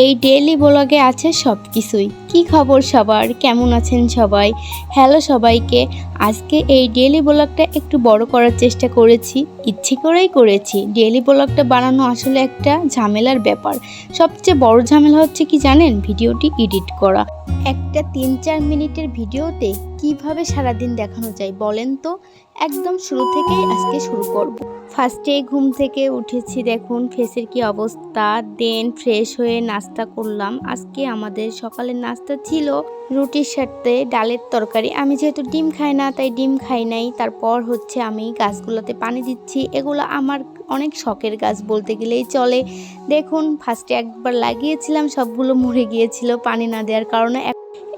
এই ডেইলি ব্লগে আছে সব কিছুই কী খবর সবার? কেমন আছেন সবাই? হ্যালো সবাইকে। আজকে এই ডেইলি ব্লগটা একটু বড় করার চেষ্টা করেছি। ইচ্ছে করেই করেছি। ডেইলি ব্লগটা বানানো আসলে একটা ঝামেলার ব্যাপার। সবচেয়ে বড় ঝামেলা হচ্ছে কি জানেন? ভিডিওটি এডিট করা। একটা তিন চার মিনিটের ভিডিওতে কীভাবে সারাদিন দেখানো যায় বলেন তো? একদম শুরু থেকেই আজকে শুরু করব। ফার্স্টে ঘুম থেকে উঠেছি, দেখুন ফেসের কি অবস্থা। দেন ফ্রেশ হয়ে নাস্তা করলাম। আজকে আমাদের সকালের নাস্তা ছিল রুটির সাথে ডালের তরকারি। আমি যেহেতু ডিম খাই না, তাই ডিম খাই নাই। তারপর হচ্ছে আমি গাছগুলোতে পানি দিচ্ছি। এগুলো আমার অনেক শখের গাছ বলতে গেলেই চলে। দেখুন ফার্স্টে একবার লাগিয়েছিলাম, সবগুলো মরে গিয়েছিল পানি না দেওয়ার কারণে।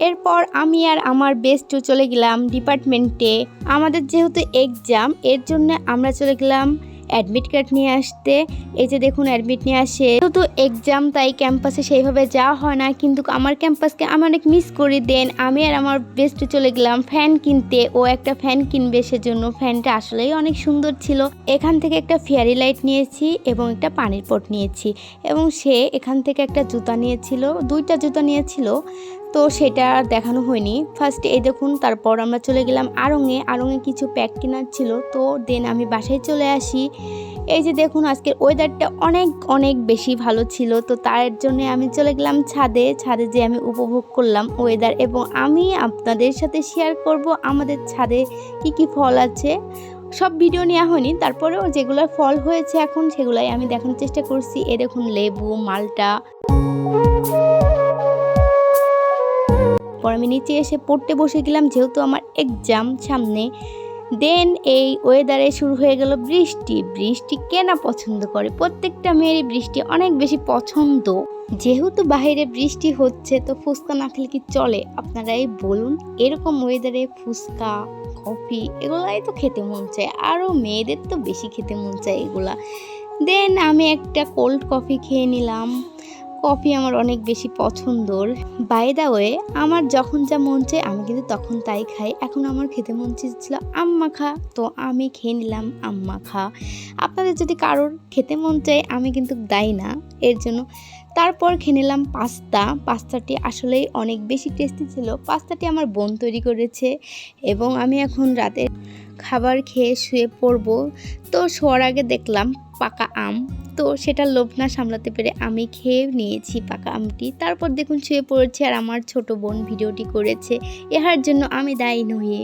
এরপর আমি আর আমার বেস্টও চলে গেলাম ডিপার্টমেন্টে আমাদের যেহেতু এক্সাম এর জন্য আমরা চলে গেলাম অ্যাডমিট কার্ড নিয়ে আসতে। এই যে দেখুন অ্যাডমিট নিয়ে আসে। যেহেতু এক্সাম তাই ক্যাম্পাসে সেইভাবে যাওয়া হয় না। কিন্তু আমার ক্যাম্পাসকে আমি অনেক মিস করি। দেন আমি আর আমার বেস্ট চলে গেলাম ফ্যান কিনতে। ও একটা ফ্যান কিনবে, সেজন্য ফ্যানটা আসলেই অনেক সুন্দর ছিল। এখান থেকে একটা ফেয়ারি লাইট নিয়েছি এবং একটা পানির পট নিয়েছি। এবং সে এখান থেকে একটা জুতা নিয়েছিল, দুইটা জুতা নিয়েছিল। তো সেটা আর দেখানো হয়নি। ফার্স্ট এই দেখুন, তারপর আমরা চলে গেলাম আড়ঙে। আড়ঙে কিছু প্যাক কেনার ছিল। তো দেন আমি বাসায় চলে আসি। এই যে দেখুন, আজকের ওয়েদারটা অনেক অনেক বেশি ভালো ছিল। তো তার জন্য আমি চলে গেলাম ছাদে। ছাদে যে আমি উপভোগ করলাম ওয়েদার এবং আমি আপনাদের সাথে শেয়ার করব আমাদের ছাদে কি কি ফল আছে। সব ভিডিও নেওয়া হয়নি। তারপরেও যেগুলো ফল হয়েছে এখন, সেগুলাই আমি দেখানোর চেষ্টা করছি। এ দেখুন লেবু, মালটা। পর আমি নিচে এসে পড়তে বসে গেলাম, যেহেতু আমার এক্সাম সামনে। দেন এই ওয়েদারে শুরু হয়ে গেল বৃষ্টি। বৃষ্টি কে না পছন্দ করে? প্রত্যেকটা মেয়েরই বৃষ্টি অনেক বেশি পছন্দ। যেহেতু বাইরে বৃষ্টি হচ্ছে, তো ফুচকা না খেলে কি চলে? আপনারাই বলুন, এরকম ওয়েদারে ফুচকা, কফি, এগুলাই তো খেতে মন চায়। আরও মেয়েদের তো বেশি খেতে মন চায় এগুলা। দেন আমি একটা কোল্ড কফি খেয়ে নিলাম। কফি আমার অনেক বেশি পছন্দর। বাই দা ওয়ে আমার যখন যা মন চায়, আমি কিন্তু তখন তাই খাই। এখন আমার খেতে মন চেয়েছিল আম মাখা তো আমি খেয়ে নিলাম আম মাখা আপনাদের যদি কারোর খেতে মন চায়, আমি কিন্তু দায়ী না। এর জন্য তারপর খেয়ে নিলাম পাস্তা। পাস্তাটি আসলেই অনেক বেশি টেস্টি ছিল। পাস্তাটি আমার বোন তৈরি করেছে এবং আমি এখন রাতে খাবার খেয়ে শুয়ে পড়ব। তো শোয়ার আগে দেখলাম পাকা আম। তো সেটা লোভ না সামলাতে পেরে আমি খেয়ে নিয়েছি পাকা আমটি তারপর দেখুন শুয়ে পড়েছে আর আমার ছোট বোন ভিডিওটি করেছে। এহার জন্য আমি দায়ী নই।